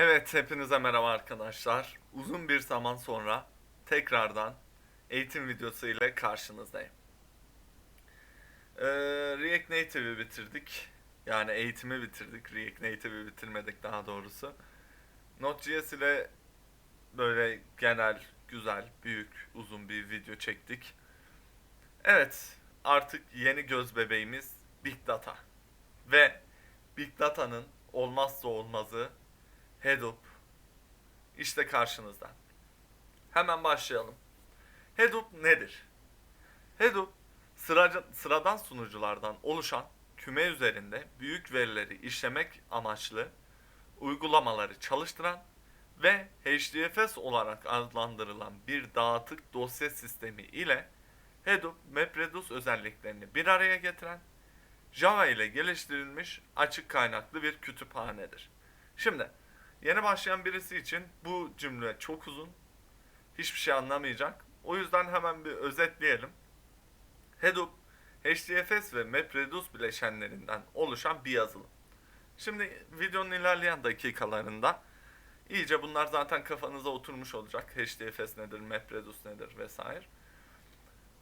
Evet, hepinize merhaba arkadaşlar. Uzun bir zaman sonra tekrardan eğitim videosu ile karşınızdayım. Ee, React Native'i bitirdik. Yani eğitimi bitirdik. React Native'i bitirmedik daha doğrusu. Node.js ile böyle genel, güzel, büyük, uzun bir video çektik. Evet, artık yeni göz bebeğimiz Big Data. Ve Big Data'nın olmazsa olmazı Hadoop işte karşınızda. Hemen başlayalım. Hadoop nedir? Hadoop sıraca, sıradan sunuculardan oluşan küme üzerinde büyük verileri işlemek amaçlı uygulamaları çalıştıran ve HDFS olarak adlandırılan bir dağıtık dosya sistemi ile Hadoop MapReduce özelliklerini bir araya getiren Java ile geliştirilmiş açık kaynaklı bir kütüphanedir. Şimdi Yeni başlayan birisi için bu cümle çok uzun. Hiçbir şey anlamayacak. O yüzden hemen bir özetleyelim. Hadoop, HDFS ve MapReduce bileşenlerinden oluşan bir yazılım. Şimdi videonun ilerleyen dakikalarında iyice bunlar zaten kafanıza oturmuş olacak. HDFS nedir, MapReduce nedir vesaire.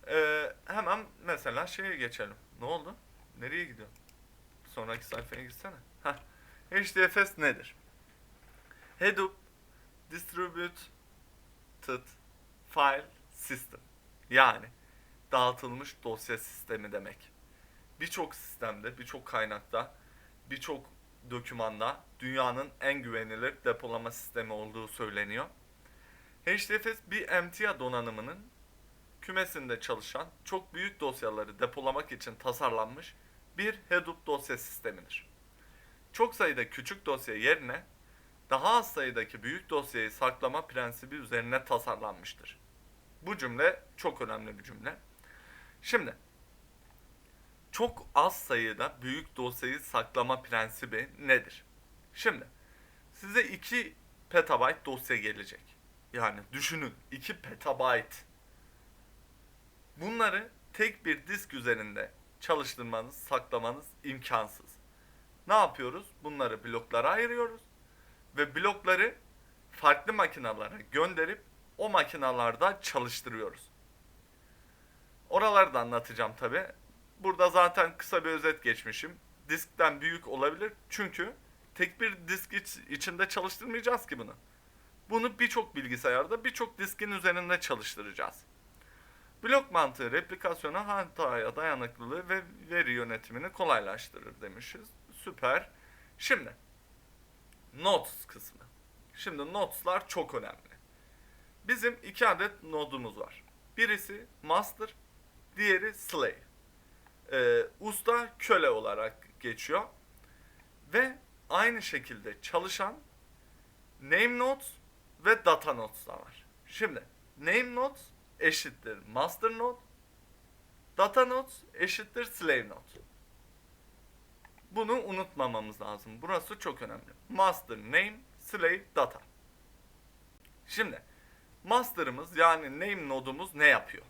Ee, hemen mesela şeye geçelim. Ne oldu? Nereye gidiyor? Sonraki sayfaya gitsene. Heh. HDFS nedir? Hadoop Distributed File System yani dağıtılmış dosya sistemi demek. Birçok sistemde, birçok kaynakta, birçok dokümanda dünyanın en güvenilir depolama sistemi olduğu söyleniyor. HDFS bir MTA donanımının kümesinde çalışan çok büyük dosyaları depolamak için tasarlanmış bir Hadoop dosya sistemidir. Çok sayıda küçük dosya yerine daha az sayıdaki büyük dosyayı saklama prensibi üzerine tasarlanmıştır. Bu cümle çok önemli bir cümle. Şimdi çok az sayıda büyük dosyayı saklama prensibi nedir? Şimdi size 2 petabyte dosya gelecek. Yani düşünün 2 petabyte. Bunları tek bir disk üzerinde çalıştırmanız, saklamanız imkansız. Ne yapıyoruz? Bunları bloklara ayırıyoruz ve blokları farklı makinalara gönderip o makinalarda çalıştırıyoruz. Oraları da anlatacağım tabi. Burada zaten kısa bir özet geçmişim. Diskten büyük olabilir çünkü tek bir disk iç, içinde çalıştırmayacağız ki bunu. Bunu birçok bilgisayarda birçok diskin üzerinde çalıştıracağız. Blok mantığı replikasyonu hataya dayanıklılığı ve veri yönetimini kolaylaştırır demişiz. Süper. Şimdi Nodes kısmı. Şimdi nodes'lar çok önemli. Bizim iki adet nodumuz var. Birisi master, diğeri slave. Ee, usta köle olarak geçiyor. Ve aynı şekilde çalışan name nodes ve data nodes da var. Şimdi name nodes eşittir master node, data nodes eşittir slave node. Bunu unutmamamız lazım. Burası çok önemli. Master name, slave data. Şimdi master'ımız yani name nodumuz ne yapıyor?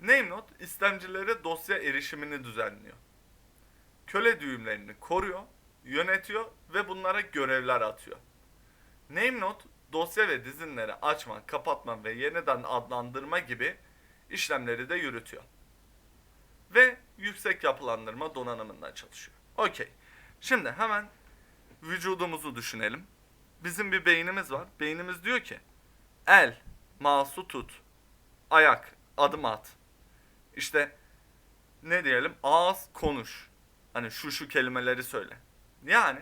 Name node istemcilere dosya erişimini düzenliyor. Köle düğümlerini koruyor, yönetiyor ve bunlara görevler atıyor. Name node dosya ve dizinleri açma, kapatma ve yeniden adlandırma gibi işlemleri de yürütüyor. Ve yüksek yapılandırma donanımında çalışıyor. Okey. Şimdi hemen vücudumuzu düşünelim. Bizim bir beynimiz var. Beynimiz diyor ki el, mouse'u tut. Ayak, adım at. İşte ne diyelim ağız konuş. Hani şu şu kelimeleri söyle. Yani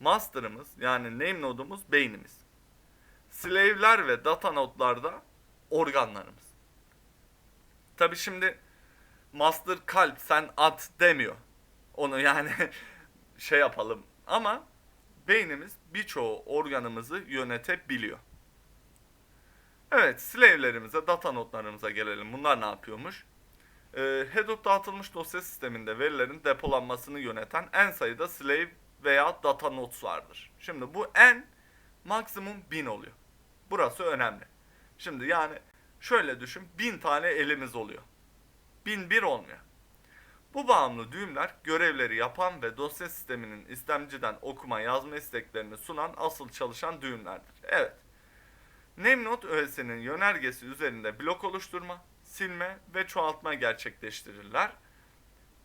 master'ımız yani name node'umuz beynimiz. Slave'ler ve data node'larda organlarımız. Tabi şimdi master kalp sen at demiyor. Onu yani şey yapalım. Ama beynimiz birçoğu organımızı yönetebiliyor. Evet, slave'lerimize, data notlarımıza gelelim. Bunlar ne yapıyormuş? Ee, Hadoop dağıtılmış dosya sisteminde verilerin depolanmasını yöneten en sayıda slave veya data nodes vardır. Şimdi bu en maksimum 1000 oluyor. Burası önemli. Şimdi yani şöyle düşün, 1000 tane elimiz oluyor. 1001 olmuyor. Bu bağımlı düğümler görevleri yapan ve dosya sisteminin istemciden okuma yazma isteklerini sunan asıl çalışan düğümlerdir. Evet. Namenode öğesinin yönergesi üzerinde blok oluşturma, silme ve çoğaltma gerçekleştirirler.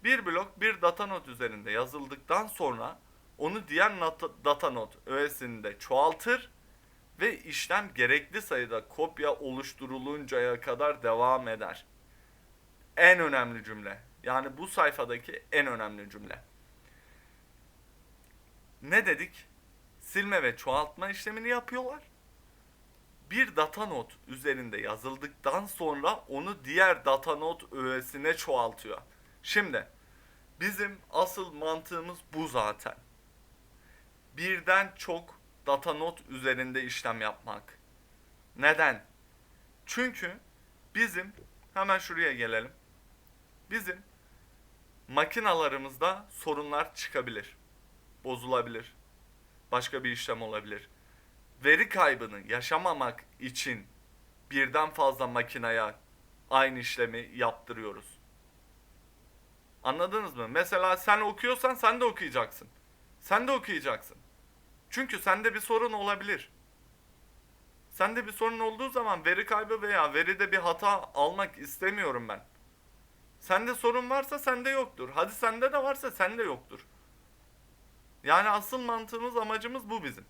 Bir blok bir datanode üzerinde yazıldıktan sonra onu diğer nat- datanode öğesinde çoğaltır ve işlem gerekli sayıda kopya oluşturuluncaya kadar devam eder. En önemli cümle. Yani bu sayfadaki en önemli cümle. Ne dedik? Silme ve çoğaltma işlemini yapıyorlar. Bir datanode üzerinde yazıldıktan sonra onu diğer datanode öğesine çoğaltıyor. Şimdi bizim asıl mantığımız bu zaten. Birden çok datanode üzerinde işlem yapmak. Neden? Çünkü bizim hemen şuraya gelelim. Bizim makinalarımızda sorunlar çıkabilir. Bozulabilir. Başka bir işlem olabilir. Veri kaybını yaşamamak için birden fazla makinaya aynı işlemi yaptırıyoruz. Anladınız mı? Mesela sen okuyorsan sen de okuyacaksın. Sen de okuyacaksın. Çünkü sende bir sorun olabilir. Sende bir sorun olduğu zaman veri kaybı veya veride bir hata almak istemiyorum ben. Sende sorun varsa sende yoktur. Hadi sende de varsa sende yoktur. Yani asıl mantığımız amacımız bu bizim.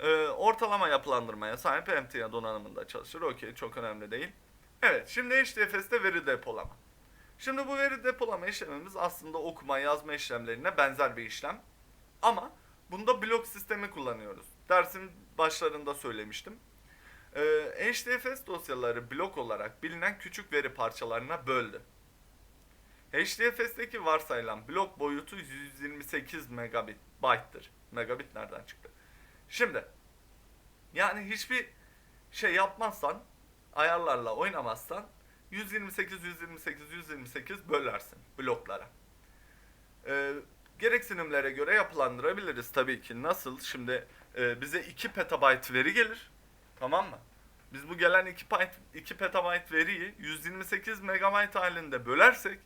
Ee, ortalama yapılandırmaya sahip emtia donanımında çalışır. Okey çok önemli değil. Evet şimdi HDFS'te veri depolama. Şimdi bu veri depolama işlemimiz aslında okuma yazma işlemlerine benzer bir işlem. Ama bunda blok sistemi kullanıyoruz. Dersin başlarında söylemiştim. Ee, HDFS dosyaları blok olarak bilinen küçük veri parçalarına böldü. HDFS'teki varsayılan blok boyutu 128 megabit byte'tır. Megabit nereden çıktı? Şimdi yani hiçbir şey yapmazsan, ayarlarla oynamazsan 128 128 128 bölersin bloklara. Ee, gereksinimlere göre yapılandırabiliriz tabii ki. Nasıl? Şimdi e, bize 2 petabyte veri gelir. Tamam mı? Biz bu gelen 2, byte, 2 petabyte veriyi 128 megabyte halinde bölersek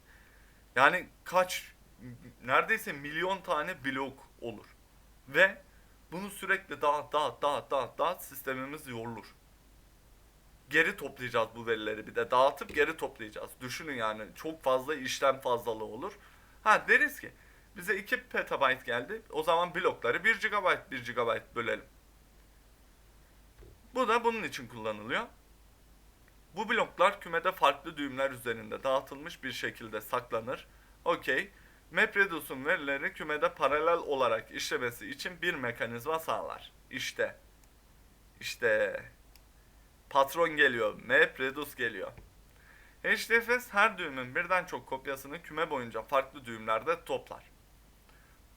yani kaç neredeyse milyon tane blok olur. Ve bunu sürekli dağıt dağıt dağıt dağıt dağıt sistemimiz yorulur. Geri toplayacağız bu verileri bir de dağıtıp geri toplayacağız. Düşünün yani çok fazla işlem fazlalığı olur. Ha deriz ki bize 2 petabyte geldi. O zaman blokları 1 GB 1 GB bölelim. Bu da bunun için kullanılıyor. Bu bloklar kümede farklı düğümler üzerinde dağıtılmış bir şekilde saklanır. Okey. MapReduce'un verileri kümede paralel olarak işlemesi için bir mekanizma sağlar. İşte. İşte. Patron geliyor. MapReduce geliyor. HDFS her düğümün birden çok kopyasını küme boyunca farklı düğümlerde toplar.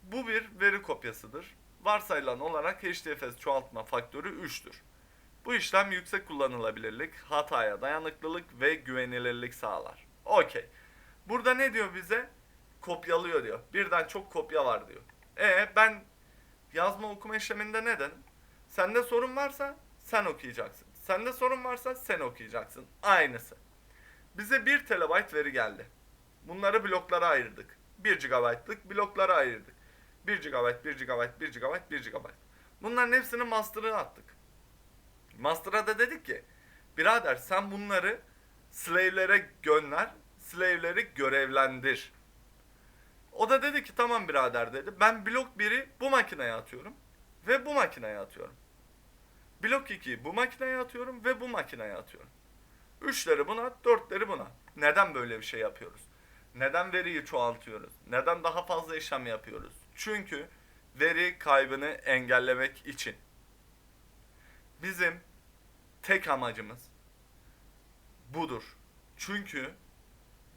Bu bir veri kopyasıdır. Varsayılan olarak HDFS çoğaltma faktörü 3'tür. Bu işlem yüksek kullanılabilirlik, hataya dayanıklılık ve güvenilirlik sağlar. Okey. Burada ne diyor bize? Kopyalıyor diyor. Birden çok kopya var diyor. E ben yazma okuma işleminde ne dedim? Sende sorun varsa sen okuyacaksın. Sende sorun varsa sen okuyacaksın. Aynısı. Bize 1 terabayt veri geldi. Bunları bloklara ayırdık. 1 GB'lık bloklara ayırdık. 1 GB, 1 GB, 1 GB, 1 GB. Bunların hepsini master'a attık. Master'a da dedik ki birader sen bunları slave'lere gönder, slave'leri görevlendir. O da dedi ki tamam birader dedi. Ben blok 1'i bu makineye atıyorum ve bu makineye atıyorum. Blok 2'yi bu makineye atıyorum ve bu makineye atıyorum. Üçleri buna, dörtleri buna. Neden böyle bir şey yapıyoruz? Neden veriyi çoğaltıyoruz? Neden daha fazla işlem yapıyoruz? Çünkü veri kaybını engellemek için. Bizim tek amacımız budur. Çünkü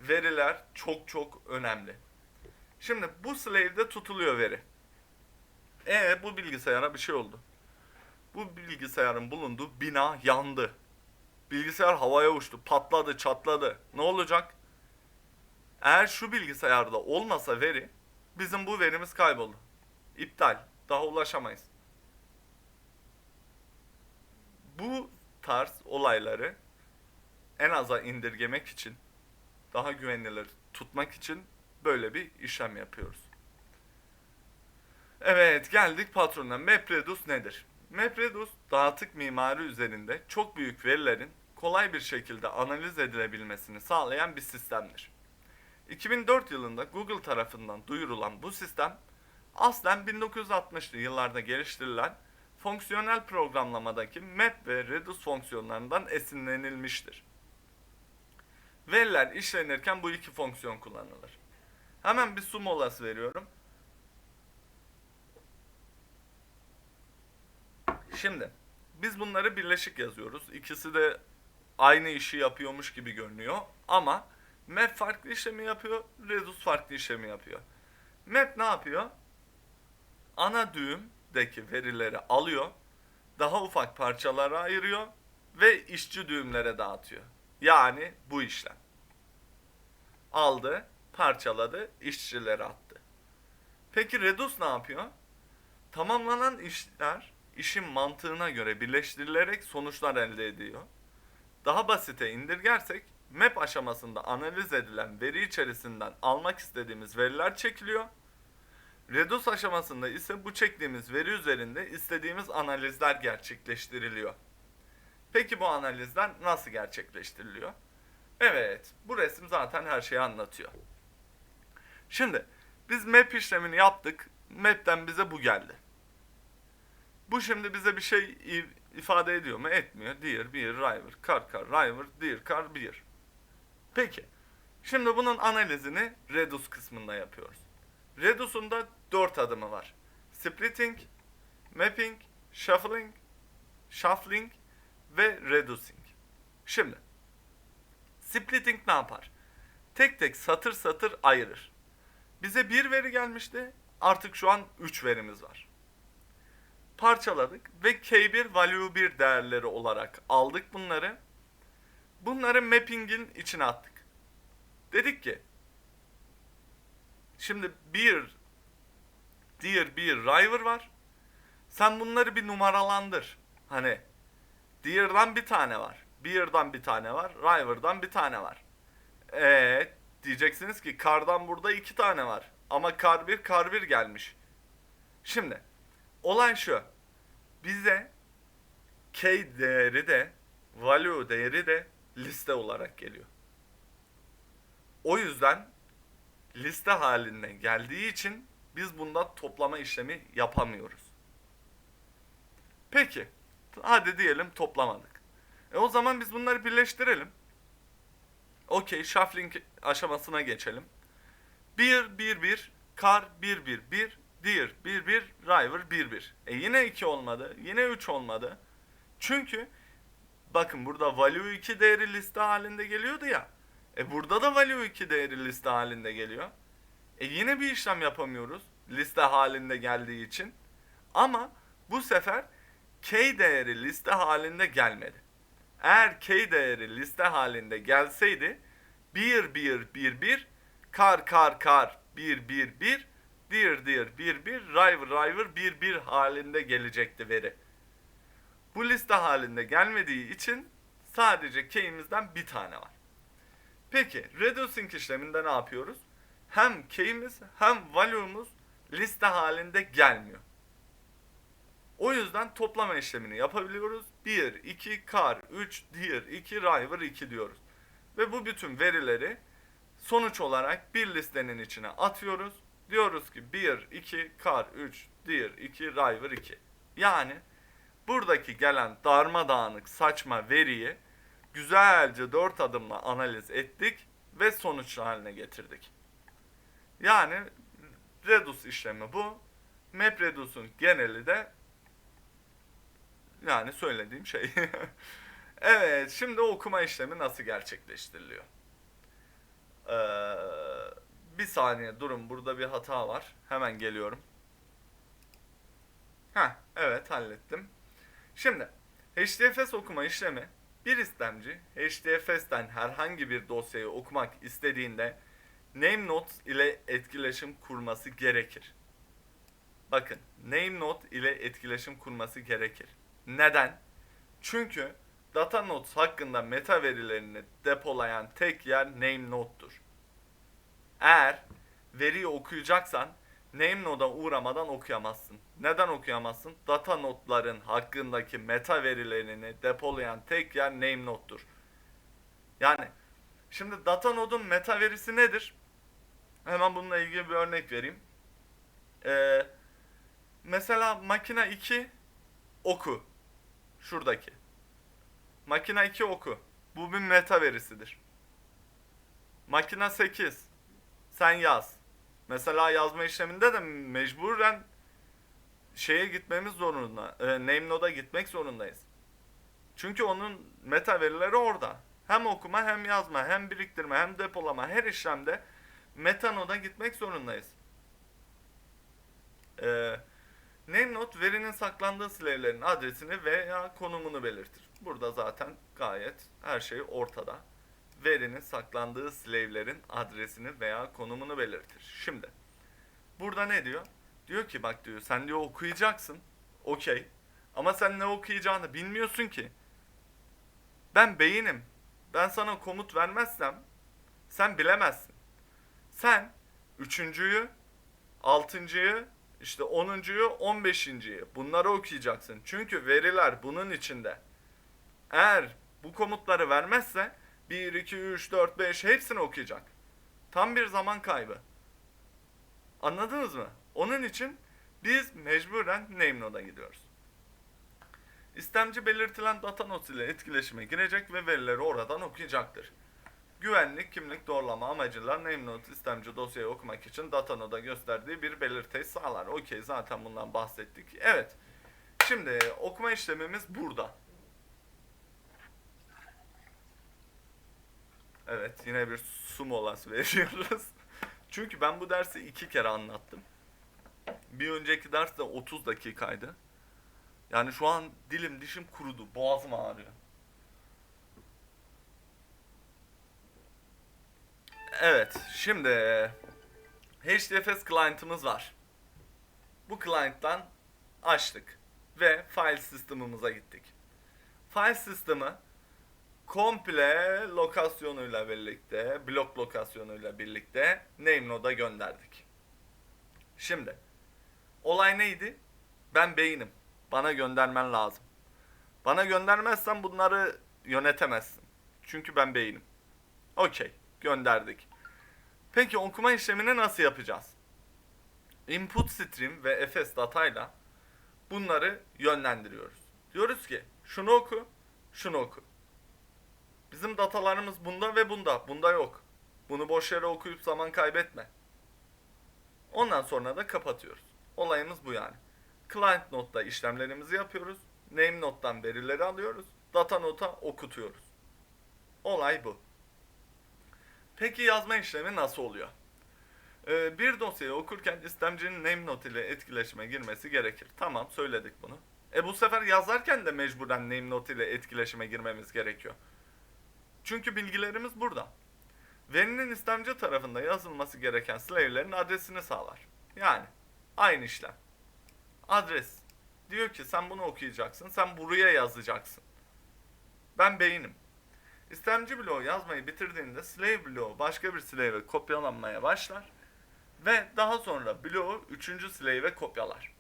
veriler çok çok önemli. Şimdi bu slave'de tutuluyor veri. E bu bilgisayara bir şey oldu. Bu bilgisayarın bulunduğu bina yandı. Bilgisayar havaya uçtu, patladı, çatladı. Ne olacak? Eğer şu bilgisayarda olmasa veri, bizim bu verimiz kayboldu. İptal. Daha ulaşamayız. Bu tarz olayları en aza indirgemek için daha güvenilir, tutmak için böyle bir işlem yapıyoruz. Evet geldik patrona. MapReduce nedir? MapReduce dağıtık mimari üzerinde çok büyük verilerin kolay bir şekilde analiz edilebilmesini sağlayan bir sistemdir. 2004 yılında Google tarafından duyurulan bu sistem aslen 1960'lı yıllarda geliştirilen fonksiyonel programlamadaki map ve reduce fonksiyonlarından esinlenilmiştir. Veriler işlenirken bu iki fonksiyon kullanılır. Hemen bir su molası veriyorum. Şimdi biz bunları birleşik yazıyoruz. İkisi de aynı işi yapıyormuş gibi görünüyor ama map farklı işlemi yapıyor, reduce farklı işlemi yapıyor. Map ne yapıyor? Ana düğümdeki verileri alıyor, daha ufak parçalara ayırıyor ve işçi düğümlere dağıtıyor. Yani bu işlem. Aldı, parçaladı, işçilere attı. Peki Redus ne yapıyor? Tamamlanan işler işin mantığına göre birleştirilerek sonuçlar elde ediyor. Daha basite indirgersek map aşamasında analiz edilen veri içerisinden almak istediğimiz veriler çekiliyor. Redus aşamasında ise bu çektiğimiz veri üzerinde istediğimiz analizler gerçekleştiriliyor. Peki bu analizler nasıl gerçekleştiriliyor? Evet, bu resim zaten her şeyi anlatıyor. Şimdi biz map işlemini yaptık. Map'ten bize bu geldi. Bu şimdi bize bir şey ifade ediyor mu? Etmiyor. Dear, bir, river, car, car, river, dear, car, bir. Peki. Şimdi bunun analizini Redus kısmında yapıyoruz. Redus'un da 4 adımı var. Splitting, Mapping, Shuffling, Shuffling ve Reducing. Şimdi Splitting ne yapar? Tek tek satır satır ayırır. Bize bir veri gelmişti. Artık şu an 3 verimiz var. Parçaladık ve K1 value 1 değerleri olarak aldık bunları. Bunları mapping'in içine attık. Dedik ki şimdi bir dear bir river var. Sen bunları bir numaralandır. Hani dear'dan bir tane var. Beer'dan bir tane var. River'dan bir tane var. Eee diyeceksiniz ki kardan burada iki tane var. Ama kar bir kar bir gelmiş. Şimdi olay şu. Bize k değeri de value değeri de liste olarak geliyor. O yüzden liste halinde geldiği için biz bunda toplama işlemi yapamıyoruz. Peki. Hadi diyelim toplamadık. E o zaman biz bunları birleştirelim. Okey, shuffling aşamasına geçelim. 1 1 1 kar 1 1 1 deer 1 1 river 1 1. E yine 2 olmadı. Yine 3 olmadı. Çünkü bakın burada value 2 değeri liste halinde geliyordu ya. E burada da value 2 değeri liste halinde geliyor. E yine bir işlem yapamıyoruz. Liste halinde geldiği için. Ama bu sefer k değeri liste halinde gelmedi. Eğer k değeri liste halinde gelseydi 1 1 1 1 kar kar kar 1 1 1 dear dear 1 1 river river 1 1 halinde gelecekti veri. Bu liste halinde gelmediği için sadece k'imizden bir tane var. Peki reducing işleminde ne yapıyoruz? Hem k'imiz hem value'umuz liste halinde gelmiyor. O yüzden toplama işlemini yapabiliyoruz. 1, 2, kar, 3, dear, 2, river, 2 diyoruz. Ve bu bütün verileri sonuç olarak bir listenin içine atıyoruz. Diyoruz ki 1, 2, kar, 3, dear, 2, river, 2. Yani buradaki gelen darmadağınık saçma veriyi güzelce 4 adımla analiz ettik ve sonuç haline getirdik. Yani Redus işlemi bu. MapReduce'un geneli de yani söylediğim şey. evet, şimdi okuma işlemi nasıl gerçekleştiriliyor? Ee, bir saniye durun, burada bir hata var. Hemen geliyorum. Ha, evet hallettim. Şimdi HDFS okuma işlemi bir istemci HDFS'ten herhangi bir dosyayı okumak istediğinde NameNote ile etkileşim kurması gerekir. Bakın, NameNote ile etkileşim kurması gerekir. Neden? Çünkü data nodes hakkında meta verilerini depolayan tek yer NameNode'dur. Eğer veriyi okuyacaksan name node'a uğramadan okuyamazsın. Neden okuyamazsın? Data notların hakkındaki meta verilerini depolayan tek yer name node'dur. Yani şimdi data nodun meta verisi nedir? Hemen bununla ilgili bir örnek vereyim. Ee, mesela makine 2 oku. Şuradaki. Makine 2 oku. Bu bir meta verisidir. Makine 8 sen yaz. Mesela yazma işleminde de mecburen şeye gitmemiz zorunda. E, name node'a gitmek zorundayız. Çünkü onun meta verileri orada. Hem okuma hem yazma hem biriktirme hem depolama her işlemde meta node'a gitmek zorundayız. Ee, name node verinin saklandığı slevlerin adresini veya konumunu belirtir. Burada zaten gayet her şey ortada. Verinin saklandığı slevlerin adresini veya konumunu belirtir. Şimdi burada ne diyor? Diyor ki bak diyor sen diyor okuyacaksın. Okey. Ama sen ne okuyacağını bilmiyorsun ki. Ben beyinim. Ben sana komut vermezsem sen bilemezsin. Sen üçüncüyü, altıncıyı, işte onuncuyu, on beşinciyi bunları okuyacaksın. Çünkü veriler bunun içinde. Eğer bu komutları vermezse 1, 2, 3, 4, 5 hepsini okuyacak. Tam bir zaman kaybı. Anladınız mı? Onun için biz mecburen name gidiyoruz. İstemci belirtilen data not ile etkileşime girecek ve verileri oradan okuyacaktır. Güvenlik kimlik doğrulama amacıyla name node istemci dosyayı okumak için data node'a gösterdiği bir belirteyi sağlar. Okey zaten bundan bahsettik. Evet. Şimdi okuma işlemimiz burada. Evet yine bir su molası veriyoruz. Çünkü ben bu dersi iki kere anlattım. Bir önceki ders de 30 dakikaydı. Yani şu an dilim dişim kurudu. Boğazım ağrıyor. Evet, şimdi HDFS client'ımız var. Bu client'tan açtık ve file system'ımıza gittik. File system'ı komple lokasyonuyla birlikte, blok lokasyonuyla birlikte name node'a gönderdik. Şimdi olay neydi? Ben beynim. Bana göndermen lazım. Bana göndermezsen bunları yönetemezsin. Çünkü ben beynim. Okey, gönderdik. Peki okuma işlemini nasıl yapacağız? Input stream ve fs datayla bunları yönlendiriyoruz. Diyoruz ki şunu oku, şunu oku. Bizim datalarımız bunda ve bunda. Bunda yok. Bunu boş yere okuyup zaman kaybetme. Ondan sonra da kapatıyoruz. Olayımız bu yani. Client node'da işlemlerimizi yapıyoruz. Name node'dan verileri alıyoruz. Data node'a okutuyoruz. Olay bu. Peki yazma işlemi nasıl oluyor? Ee, bir dosyayı okurken istemcinin name node ile etkileşime girmesi gerekir. Tamam söyledik bunu. E bu sefer yazarken de mecburen name node ile etkileşime girmemiz gerekiyor. Çünkü bilgilerimiz burada. Verinin istemci tarafında yazılması gereken slave'lerin adresini sağlar. Yani aynı işlem. Adres. Diyor ki sen bunu okuyacaksın, sen buraya yazacaksın. Ben beynim. İstemci bloğu yazmayı bitirdiğinde slave bloğu başka bir slave'e kopyalanmaya başlar ve daha sonra bloğu üçüncü slave'e kopyalar.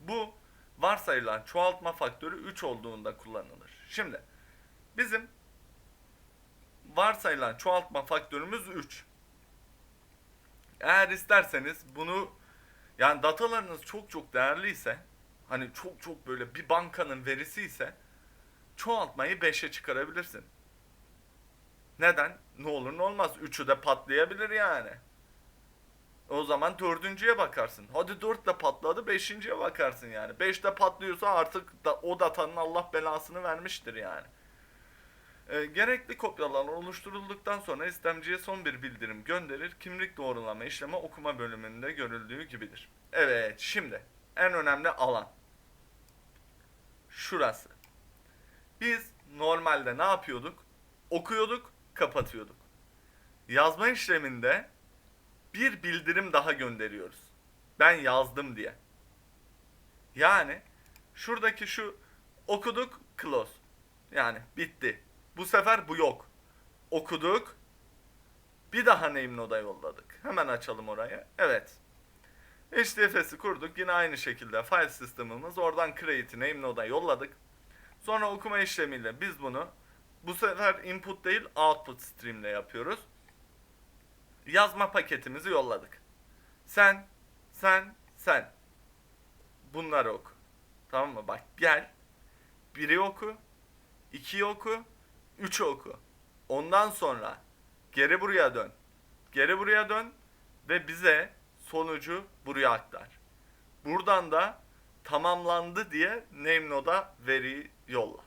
Bu varsayılan çoğaltma faktörü 3 olduğunda kullanılır. Şimdi bizim varsayılan çoğaltma faktörümüz 3. Eğer isterseniz bunu yani datalarınız çok çok değerliyse hani çok çok böyle bir bankanın verisi ise çoğaltmayı 5'e çıkarabilirsin. Neden? Ne olur ne olmaz. Üçü de patlayabilir yani. O zaman dördüncüye bakarsın. Hadi dört de patladı beşinciye bakarsın yani. Beş de patlıyorsa artık da, o datanın Allah belasını vermiştir yani. E, gerekli kopyalar oluşturulduktan sonra istemciye son bir bildirim gönderir. Kimlik doğrulama işlemi okuma bölümünde görüldüğü gibidir. Evet şimdi en önemli alan. Şurası. Biz normalde ne yapıyorduk? Okuyorduk, kapatıyorduk. Yazma işleminde bir bildirim daha gönderiyoruz. Ben yazdım diye. Yani şuradaki şu okuduk close. Yani bitti. Bu sefer bu yok. Okuduk. Bir daha name node'a yolladık. Hemen açalım orayı. Evet. HDFS'i kurduk. Yine aynı şekilde file sistemimiz. Oradan create'i name node'a yolladık. Sonra okuma işlemiyle biz bunu bu sefer input değil output stream'le yapıyoruz. Yazma paketimizi yolladık. Sen, sen, sen. Bunları oku. Tamam mı? Bak gel. Biri oku. ikiyi oku. Üçü oku. Ondan sonra geri buraya dön. Geri buraya dön ve bize sonucu buraya aktar. Buradan da tamamlandı diye name node'a veriyi yolla.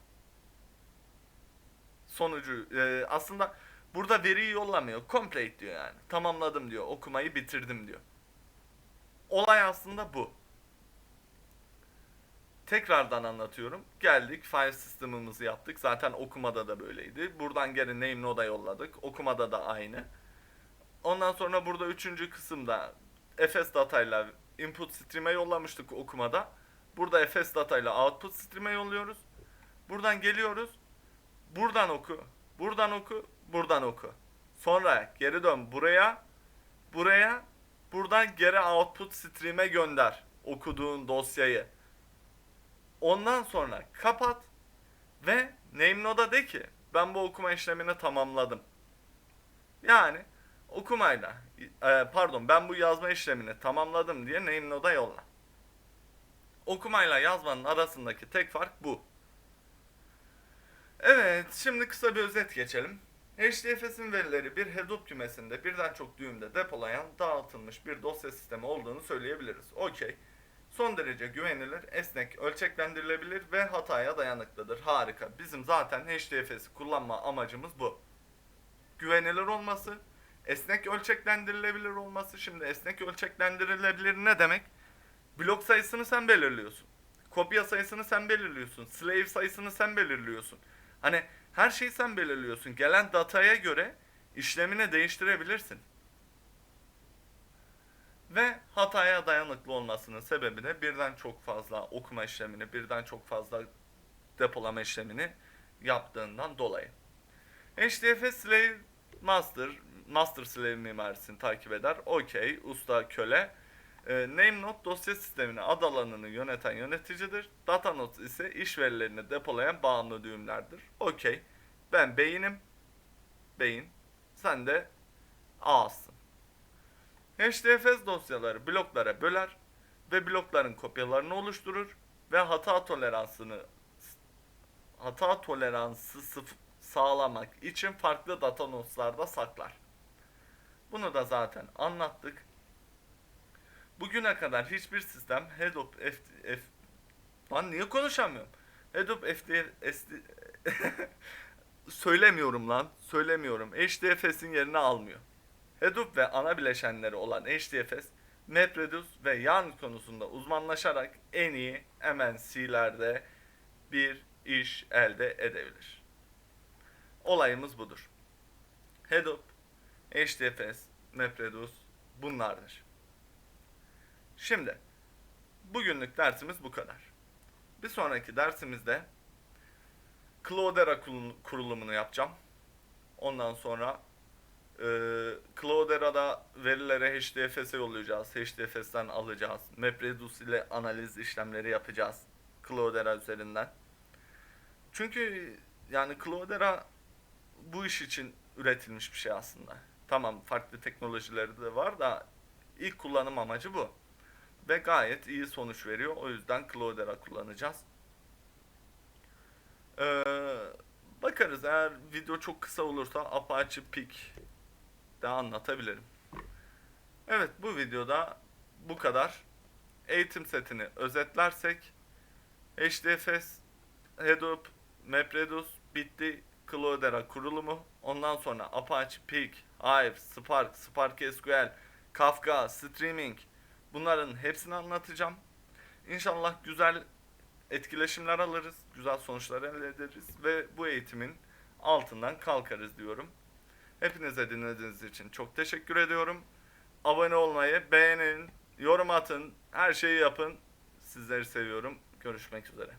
Sonucu e, aslında burada veriyi yollamıyor. Complete diyor yani. Tamamladım diyor. Okumayı bitirdim diyor. Olay aslında bu. Tekrardan anlatıyorum. Geldik file sistemimizi yaptık. Zaten okumada da böyleydi. Buradan geri name node'a yolladık. Okumada da aynı. Ondan sonra burada üçüncü kısımda fs datayla input stream'e yollamıştık okumada. Burada fs datayla output stream'e yolluyoruz. Buradan geliyoruz. Buradan oku. Buradan oku. Buradan oku. Sonra geri dön buraya. Buraya. Buradan geri output stream'e gönder. Okuduğun dosyayı. Ondan sonra kapat. Ve name node'a de ki ben bu okuma işlemini tamamladım. Yani okumayla e, pardon ben bu yazma işlemini tamamladım diye name node'a yolla. Okumayla yazmanın arasındaki tek fark bu. Evet, şimdi kısa bir özet geçelim. HDFS'in verileri bir Hadoop kümesinde birden çok düğümde depolayan dağıtılmış bir dosya sistemi olduğunu söyleyebiliriz. Okey. Son derece güvenilir, esnek, ölçeklendirilebilir ve hataya dayanıklıdır. Harika. Bizim zaten HDFS'i kullanma amacımız bu. Güvenilir olması, esnek ölçeklendirilebilir olması. Şimdi esnek ölçeklendirilebilir ne demek? Blok sayısını sen belirliyorsun. Kopya sayısını sen belirliyorsun. Slave sayısını sen belirliyorsun. Hani her şeyi sen belirliyorsun. Gelen dataya göre işlemini değiştirebilirsin. Ve hataya dayanıklı olmasının sebebi de birden çok fazla okuma işlemini, birden çok fazla depolama işlemini yaptığından dolayı. HDFS Slave Master, Master Slave mimarisini takip eder. Okey, usta köle. E, NameNode dosya sistemini ad alanını yöneten yöneticidir. DataNode ise iş verilerini depolayan bağımlı düğümlerdir. Okey. Ben beyinim. Beyin. Sen de ağızsın. HDFS dosyaları bloklara böler ve blokların kopyalarını oluşturur ve hata toleransını hata toleransı sıf- sağlamak için farklı data notes'larda saklar. Bunu da zaten anlattık. Bugüne kadar hiçbir sistem Hadoop F, Lan niye konuşamıyorum? Hadoop FD, SD, söylemiyorum lan, söylemiyorum. HDFS'in yerini almıyor. Hadoop ve ana bileşenleri olan HDFS, MapReduce ve Yarn konusunda uzmanlaşarak en iyi MNC'lerde bir iş elde edebilir. Olayımız budur. Hadoop, HDFS, MapReduce bunlardır. Şimdi bugünlük dersimiz bu kadar. Bir sonraki dersimizde Cloudera kurul- kurulumunu yapacağım. Ondan sonra e, Cloudera'da verilere HDFS'e yollayacağız. HDFS'ten alacağız. MapReduce ile analiz işlemleri yapacağız. Cloudera üzerinden. Çünkü yani Cloudera bu iş için üretilmiş bir şey aslında. Tamam farklı teknolojileri de var da ilk kullanım amacı bu. Ve gayet iyi sonuç veriyor. O yüzden Cloudera kullanacağız. Ee, bakarız eğer video çok kısa olursa Apache Peak de anlatabilirim. Evet bu videoda bu kadar. Eğitim setini özetlersek HDFS, Hadoop, MapReduce bitti. Cloudera kurulumu. Ondan sonra Apache Peak, Hive, Spark, Spark SQL, Kafka, Streaming bunların hepsini anlatacağım. İnşallah güzel etkileşimler alırız, güzel sonuçlar elde ederiz ve bu eğitimin altından kalkarız diyorum. Hepinize dinlediğiniz için çok teşekkür ediyorum. Abone olmayı, beğenin, yorum atın, her şeyi yapın. Sizleri seviyorum. Görüşmek üzere.